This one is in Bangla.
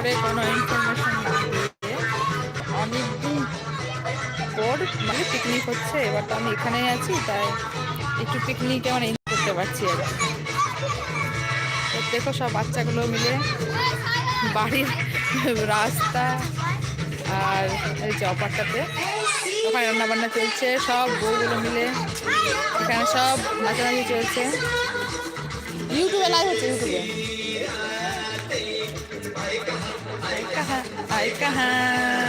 করে কোনো ইনফরমেশন না দিয়ে অনেকদিন পর মানে পিকনিক হচ্ছে, এবার তো আমি এখানেই আছি, তাই একটু পিকনিকে মানে এনজয় করতে পারছি আর দেখো সব বাচ্চাগুলো মিলে বাড়ির রাস্তা আর এই যে অপারটাতে ওখানে রান্নাবান্না চলছে, সব বউগুলো মিলে এখানে সব নাচানাচি চলছে। ইউটিউবে লাইভ হচ্ছে ইউটিউবে かは、あいかは